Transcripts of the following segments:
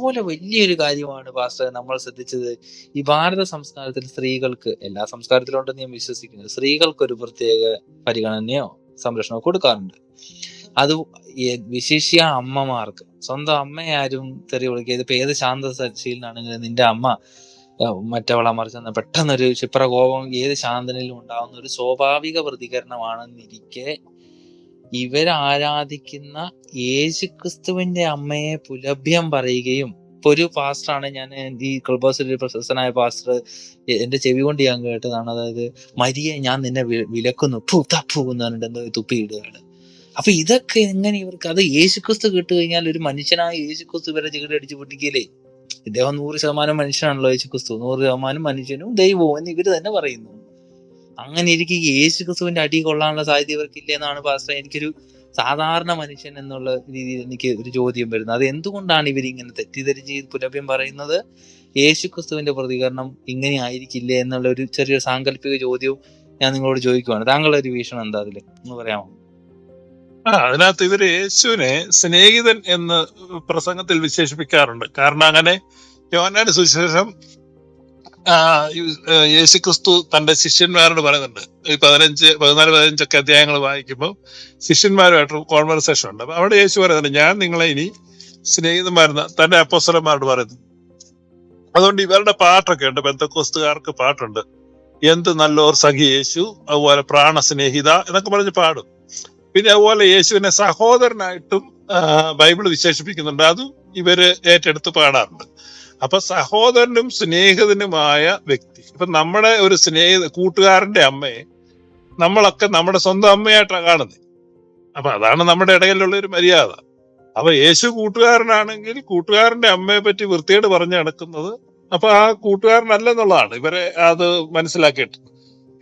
അതുപോലെ വലിയൊരു കാര്യമാണ് പാസ്റ്റർ നമ്മൾ ശ്രദ്ധിച്ചത്. ഈ ഭാരത സംസ്കാരത്തിൽ സ്ത്രീകൾക്ക് എല്ലാ സംസ്കാരത്തിലും ഉണ്ടെന്ന് ഞാൻ വിശ്വസിക്കുന്നു. സ്ത്രീകൾക്ക് ഒരു പ്രത്യേക പരിഗണനയോ സംരക്ഷണമോ കൊടുക്കാറുണ്ട്. അത് വിശേഷിയ അമ്മമാർക്ക് സ്വന്തം അമ്മയാരും തെറി വിളിക്കുക ഇതിപ്പോ ഏത് ശാന്ത ശാന്തശീലനാണെങ്കിലും നിന്റെ അമ്മ മറ്റവളെ മറിച്ചെന്ന് പെട്ടെന്നൊരു ക്ഷിപ്ര കോപം ഏത് ശാന്തനിലും ഉണ്ടാവുന്ന ഒരു സ്വാഭാവിക പ്രതികരണമാണെന്നിരിക്കെ ഇവരാരാധിക്കുന്ന യേശുക്രിസ്തുവിന്റെ അമ്മയെ പുലഭ്യം പറയുകയും ഇപ്പൊ ഒരു പാസ്റ്ററാണ് ഞാൻ ഈ ക്ലബ് ഒരു പ്രശസ്തനായ പാസ്റ്റർ എന്റെ ചെവി കൊണ്ട് ഞാൻ കേട്ടതാണ്. അതായത് മരിയെ ഞാൻ നിന്നെ വിലക്കുന്നു. പൂ തപ്പു എന്ന് പറഞ്ഞിട്ട് എന്തോ തുപ്പിയിടുകയാണ് അപ്പൊ ഇതൊക്കെ എങ്ങനെ ഇവർക്ക് അത് യേശുക്രിസ്തു കേട്ട് കഴിഞ്ഞാൽ ഒരു മനുഷ്യനായ യേശുക്രിസ്തു ഇവരെ ചികിത്സ അടിച്ചു പൊട്ടിക്കില്ലേ ഇദ്ദേഹം നൂറ് ശതമാനം മനുഷ്യനാണല്ലോ യേശുക്രിസ്തു. നൂറ് ശതമാനം മനുഷ്യനും ദൈവവും എന്ന് ഇവർ തന്നെ പറയുന്നു. അങ്ങനെ ഇരിക്കെ ഈ യേശുക്രിസ്തുവിന്റെ അടി കൊള്ളാനുള്ള സാധ്യത ഇവർക്കില്ല എന്നാണ് പാസ്റ്റർ എനിക്കൊരു സാധാരണ മനുഷ്യൻ എന്നുള്ള രീതിയിൽ എനിക്ക് ഒരു ചോദ്യം വരുന്നത് അത് എന്തുകൊണ്ടാണ് ഇവർ ഇങ്ങനെ തെറ്റിദ്ധരിച്ച് പുലഭ്യം പറയുന്നത്? യേശു ക്രിസ്തുവിന്റെ പ്രതികരണം ഇങ്ങനെ ആയിരിക്കില്ലേ എന്നുള്ള ഒരു ചെറിയൊരു സാങ്കല്പിക ചോദ്യവും ഞാൻ നിങ്ങളോട് ചോദിക്കുവാണ്. താങ്കളുടെ ഒരു വീക്ഷണം എന്താ അതിൽ? എന്ന് പറയാമോ? ആ അതിനകത്ത് ഇവർ യേശുവിനെ സ്നേഹിതൻ എന്ന് പ്രസംഗത്തിൽ വിശേഷിപ്പിക്കാറുണ്ട്. കാരണം അങ്ങനെ യോഹന്നാന്റെ സുവിശേഷം യേശുക്രിസ്തു തന്റെ ശിഷ്യന്മാരോട് പറയുന്നുണ്ട്. ഈ പതിനഞ്ച് പതിനാല് പതിനഞ്ചൊക്കെ അധ്യായങ്ങൾ വായിക്കുമ്പോൾ ശിഷ്യന്മാരുമായിട്ട് കോൺവെർസേഷൻ ഉണ്ട്. അപ്പൊ അവിടെ യേശു പറയുന്നുണ്ട് ഞാൻ നിങ്ങളെ ഇനി സ്നേഹിതന്മാരെന്ന് തന്റെ അപ്പോസ്തലന്മാരോട് പറയുന്നു. അതുകൊണ്ട് ഇവരുടെ പാട്ടൊക്കെ ഉണ്ട്. ബന്ധക്കോസ്തുകാർക്ക് പാട്ടുണ്ട്. എന്ത് നല്ലോർ സഖി യേശു അതുപോലെ പ്രാണസ്നേഹിത എന്നൊക്കെ പറഞ്ഞ് പാടും. പിന്നെ അതുപോലെ യേശുവിനെ സഹോദരനായിട്ടും ബൈബിൾ വിശേഷിപ്പിക്കുന്നുണ്ട്. അതും ഇവർ ഏറ്റെടുത്ത് പാടാറുണ്ട്. അപ്പൊ സഹോദരനും സ്നേഹിതനുമായ വ്യക്തി. ഇപ്പൊ നമ്മുടെ ഒരു സ്നേഹ കൂട്ടുകാരന്റെ അമ്മയെ നമ്മളൊക്കെ നമ്മുടെ സ്വന്തം അമ്മയായിട്ടാണ് കാണുന്നത് അപ്പൊ അതാണ് നമ്മുടെ ഇടയിലുള്ള ഒരു മര്യാദ. അപ്പൊ യേശു കൂട്ടുകാരനാണെങ്കിൽ കൂട്ടുകാരന്റെ അമ്മയെ പറ്റി വൃത്തിയോട് പറഞ്ഞു നടക്കുന്നത് അപ്പൊ ആ കൂട്ടുകാരനല്ലെന്നുള്ളതാണ്. ഇവരെ അത് മനസ്സിലാക്കിയിട്ട്.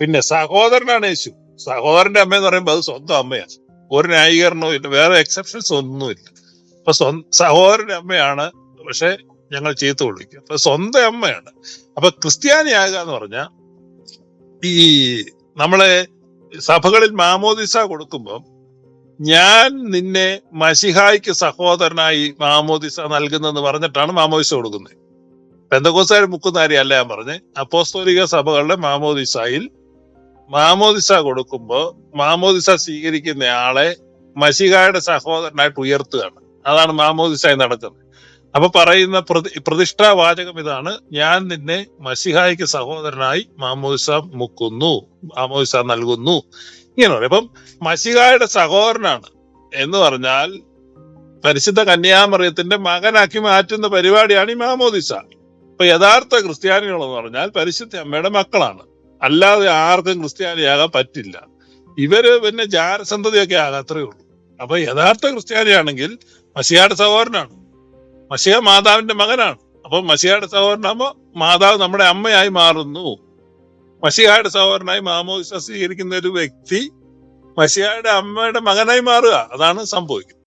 പിന്നെ സഹോദരനാണ് യേശു. സഹോദരന്റെ അമ്മ എന്ന് പറയുമ്പോൾ അത് സ്വന്തം അമ്മയാണ്. ഒരു ന്യായീകരണവും ഇല്ല. വേറെ എക്സെപ്ഷൻസ് ഒന്നുമില്ല. അപ്പൊ സ്വന്തം സഹോദരന്റെ അമ്മയാണ്. പക്ഷെ ഞങ്ങൾ ചീത്ത വിളിക്കും. അപ്പൊ സ്വന്തം അമ്മയാണ്. അപ്പൊ ക്രിസ്ത്യാനിയാകുക എന്ന് പറഞ്ഞാൽ ഈ നമ്മളെ സഭകളിൽ മാമോദിസ കൊടുക്കുമ്പം ഞാൻ നിന്നെ മഷിഹായിക്ക് സഹോദരനായി മാമോദിസ നൽകുന്നെന്ന് പറഞ്ഞിട്ടാണ് മാമോദിസ കൊടുക്കുന്നത്. പെന്തകോസാര് മുക്കുന്നാരി അല്ല ഞാൻ പറഞ്ഞ്. അപ്പോസ്തോലിക സഭകളുടെ മാമോദിസയിൽ മാമോദിസ കൊടുക്കുമ്പോൾ മാമോദിസ സ്വീകരിക്കുന്ന ആളെ മഷികായുടെ സഹോദരനായിട്ട് ഉയർത്തുകയാണ്. അതാണ് മാമോദിസായി നടക്കുന്നത്. അപ്പൊ പറയുന്ന പ്രതി പ്രതിഷ്ഠാ വാചകം ഇതാണ്. ഞാൻ നിന്നെ മസിഹായിക്ക് സഹോദരനായി മാമോദിസ മുക്കുന്നു. മാമോദിസ നൽകുന്നു. ഇങ്ങനെ പറയും. അപ്പം മസിഹായുടെ സഹോദരനാണ് എന്ന് പറഞ്ഞാൽ പരിശുദ്ധ കന്യാമറിയത്തിന്റെ മകനാക്കി മാറ്റുന്ന പരിപാടിയാണ് ഈ മാമോദിസ അപ്പൊ യഥാർത്ഥ ക്രിസ്ത്യാനികൾ എന്ന് പറഞ്ഞാൽ പരിശുദ്ധ അമ്മയുടെ മക്കളാണ്. അല്ലാതെ ആർക്കും ക്രിസ്ത്യാനിയാകാൻ പറ്റില്ല. ഇവർ പിന്നെ ജാരസന്ധതിയൊക്കെ ആകാത്രേ ഉള്ളൂ. അപ്പൊ യഥാർത്ഥ ക്രിസ്ത്യാനിയാണെങ്കിൽ മഷിയായുടെ സഹോദരനാണ്. മഷിയ മാതാവിന്റെ മകനാണ്. അപ്പൊ മസിഹയുടെ സഹോദരനാകുമ്പോ മാതാവ് നമ്മുടെ അമ്മയായി മാറുന്നു. മഷിയായുടെ സഹോദരനായി മാമോദിസ സ്വീകരിക്കുന്ന ഒരു വ്യക്തി മഷിയായുടെ അമ്മയുടെ മകനായി മാറുക. അതാണ് സംഭവിക്കുന്നത്.